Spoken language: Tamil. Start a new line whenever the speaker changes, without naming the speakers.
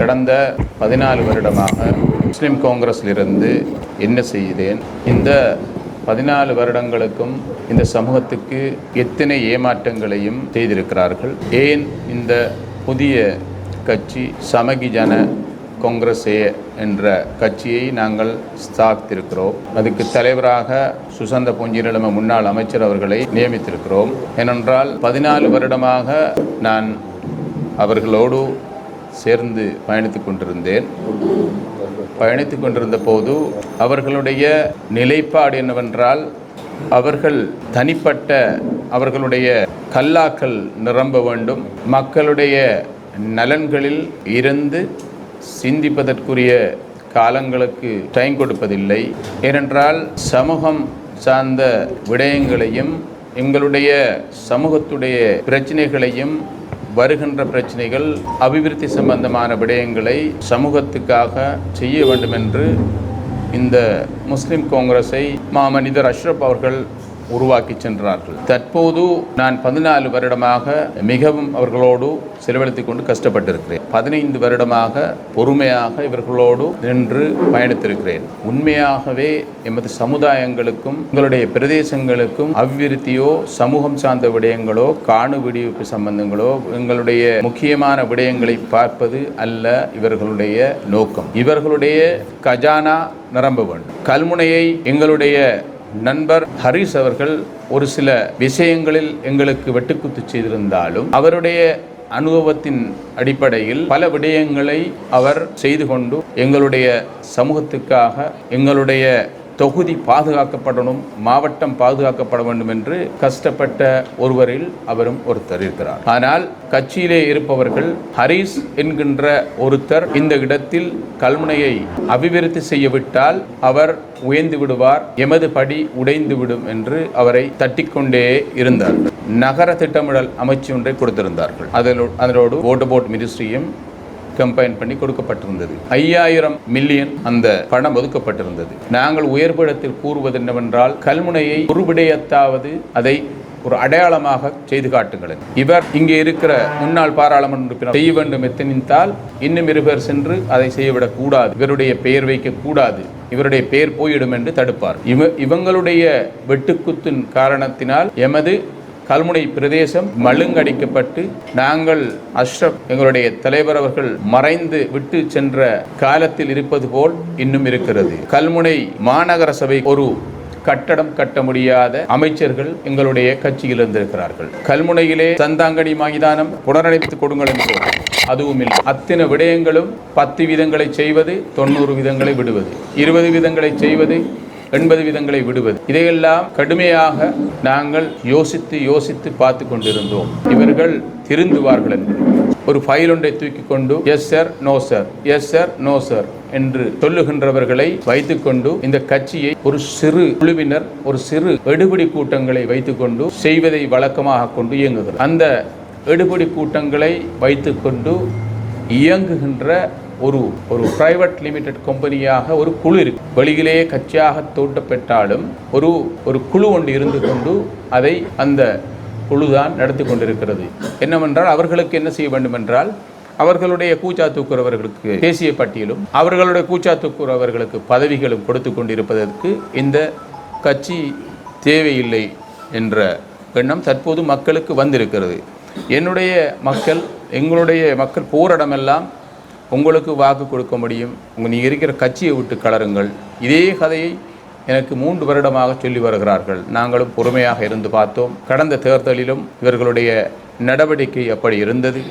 கடந்த பதினாலு வருடமாக முஸ்லிம் காங்கிரஸிலிருந்து என்ன செய்தேன்? இந்த பதினாலு வருடங்களுக்கும் இந்த சமூகத்துக்கு எத்தனை ஏமாற்றங்களையும் செய்திருக்கிறார்கள்? ஏன் இந்த புதிய கட்சி சமகி ஜன காங்கிரஸே என்ற கட்சியை நாங்கள் ஸ்தாபித்திருக்கிறோம்? அதுக்கு தலைவராக சுசந்த பொஞ்சிரலம முன்னாள் அமைச்சர் அவர்களை நியமித்திருக்கிறோம். ஏனென்றால் பதினாலு வருடமாக நான் அவர்களோடு சேர்ந்து பயணித்துக் கொண்டிருந்தேன். பயணித்துக் கொண்டிருந்த போது அவர்களுடைய நிலைப்பாடு என்னவென்றால் அவர்கள் தனிப்பட்ட அவர்களுடைய கல்லாக்கள் நிரம்ப வேண்டும். மக்களுடைய நலன்களில் இருந்து சிந்திப்பதற்குரிய காலங்களுக்கு டைம் கொடுப்பதில்லை. ஏனென்றால் சமூகம் சார்ந்த விடயங்களையும் எங்களுடைய சமூகத்துடைய பிரச்சனைகளையும் வருகின்ற பிரச்சனைகள் அபிவிருத்தி சம்பந்தமான விடயங்களை சமூகத்துக்காக செய்ய வேண்டும் என்று இந்த முஸ்லிம் காங்கிரஸை மாமனிதர் அஷ்ரப் அவர்கள் உருவாக்கி சென்றார்கள். தற்போது நான் பதினாலு வருடமாக மிகவும் அவர்களோடு செலவழித்துக் கொண்டு கஷ்டப்பட்டிருக்கிறேன். பதினைந்து வருடமாக பொறுமையாக இவர்களோடு நின்று பயணித்திருக்கிறேன். உண்மையாகவே எமது சமுதாயங்களுக்கும் உங்களுடைய பிரதேசங்களுக்கும் அபிவிருத்தியோ சமூகம் சார்ந்த விடயங்களோ காணு விடிவிப்பு சம்பந்தங்களோ எங்களுடைய முக்கியமான விடயங்களை பார்ப்பது அல்ல இவர்களுடைய நோக்கம். இவர்களுடைய கஜானா நிரம்ப வேண்டும். கல்முனையை எங்களுடைய நண்பர் ஹரிஸ் அவர்கள் ஒரு சில விஷயங்களில் எங்களுக்கு வெட்டுக்குத்து செய்திருந்தாலும் அவருடைய அனுபவத்தின் அடிப்படையில் பல விடயங்களை அவர் செய்து கொண்டு எங்களுடைய சமூகத்துக்காக எங்களுடைய தொகுதி பாதுகாக்கப்படணும் மாவட்டம் பாதுகாக்கப்பட வேண்டும் என்று கஷ்டப்பட்ட ஒருவரில் அவரும் ஒருத்தர் இருக்கிறார். ஆனால் கட்சியிலே இருப்பவர்கள் ஹரிஸ் என்கின்ற ஒருத்தர் இந்த இடத்தில் கல்முனையை அபிவிருத்தி செய்யவிட்டால் அவர் உயர்ந்து விடுவார் எமது படி உடைந்து விடும் என்று அவரை தட்டிக்கொண்டே இருந்தார்கள். நகர திட்டமிடல் அமைச்சு ஒன்றை கொடுத்திருந்தார்கள். அதில் அதனோடு ஓட்டு போட் மினிஸ்ட்ரியும் கம்பைன் பண்ணி கொடுக்கப்பட்டிருந்தது. ஐயாயிரம் மில்லியன் அந்த பணம் ஒதுக்கப்பட்டிருந்தது. நாங்கள் உயர்படத்தில் கூறுவது என்னவென்றால் கல்முனையை ஒருவிடயத்தாவது அதை ஒரு அடையாளமாக செய்து காட்டுங்கள் இவர் இங்கே இருக்கிற முன்னாள் பாராளுமன்ற உறுப்பினர் செய்ய வேண்டும் எத்தனித்தால் இன்னும் இருவர் சென்று அதை செய்யவிடக் கூடாது. இவருடைய பெயர் வைக்க கூடாது. இவருடைய பெயர் போயிடும் என்று தடுப்பார். இவ இவங்களுடைய வெட்டுக்குத்தின் காரணத்தினால் எமது கல்முனை பிரதேசம் மழுங்கடிக்கப்பட்டு நாங்கள் அஷ்ரப் எங்களுடைய தலைவர் அவர்கள் மறைந்து விட்டு சென்ற காலத்தில் இருப்பது போல் இன்னும் இருக்கிறது. கல்முனை மாநகர சபை ஒரு கட்டடம் கட்ட முடியாத அமைச்சர்கள் எங்களுடைய கட்சியில் இருந்திருக்கிறார்கள். கல்முனையிலே சந்தாங்கடி மைதானம் புனரமைத்து கொடுங்கள் என்று அதுவும் இல்லை. அத்தனை விடயங்களும் பத்து விதங்களை செய்வது தொண்ணூறு விதங்களை விடுவது இருபது விதங்களை செய்வது எண்பது விதங்களை விடுவது. இதையெல்லாம் கடுமையாக நாங்கள் யோசித்து யோசித்து பார்த்து கொண்டிருந்தோம் இவர்கள் திருந்துவார்கள் என்று. ஒரு ஃபைல் ஒன்றை தூக்கி கொண்டு yes sir no sir yes sir no sir என்று சொல்லுகின்றவர்களை வைத்துக்கொண்டு இந்த கட்சியை ஒரு சிறு குழுவினர் ஒரு சிறு எடுபிடி கூட்டங்களை வைத்துக்கொண்டு செய்வதை வழக்கமாக கொண்டு இயங்குகிறது. அந்த எடுபிடி கூட்டங்களை வைத்துக்கொண்டு இயங்குகின்ற ஒரு ஒரு பிரைவேட் லிமிடெட் கம்பெனியாக ஒரு குழு இருக்கு. வெளியிலேயே கட்சியாக தோட்டப்பட்டாலும் ஒரு ஒரு குழு ஒன்று இருந்து கொண்டு அதை அந்த குழுதான் நடத்தி கொண்டிருக்கிறது. என்னவென்றால் அவர்களுக்கு என்ன செய்ய வேண்டும் என்றால் அவர்களுடைய கூச்சா தூக்குறவர்களுக்கு தேசிய பட்டியலும் அவர்களுடைய கூச்சா தூக்குறவர்களுக்கு பதவிகளும் கொடுத்து கொண்டிருப்பதற்கு இந்த கட்சி தேவையில்லை என்ற எண்ணம் தற்போது மக்களுக்கு வந்திருக்கிறது. என்னுடைய மக்கள் எங்களுடைய மக்கள் போரிடமெல்லாம் உங்களுக்கு வாக்கு கொடுக்க முடியும். உங்கள் நீங்கள் இருக்கிற கட்சியை விட்டு கலருங்கள். இதே கதையை எனக்கு மூன்று வருடமாக சொல்லி வருகிறார்கள். நாங்களும் பொறுமையாக இருந்து பார்த்தோம். கடந்த தேர்தலிலும் இவர்களுடைய நடவடிக்கை அப்படி இருந்தது.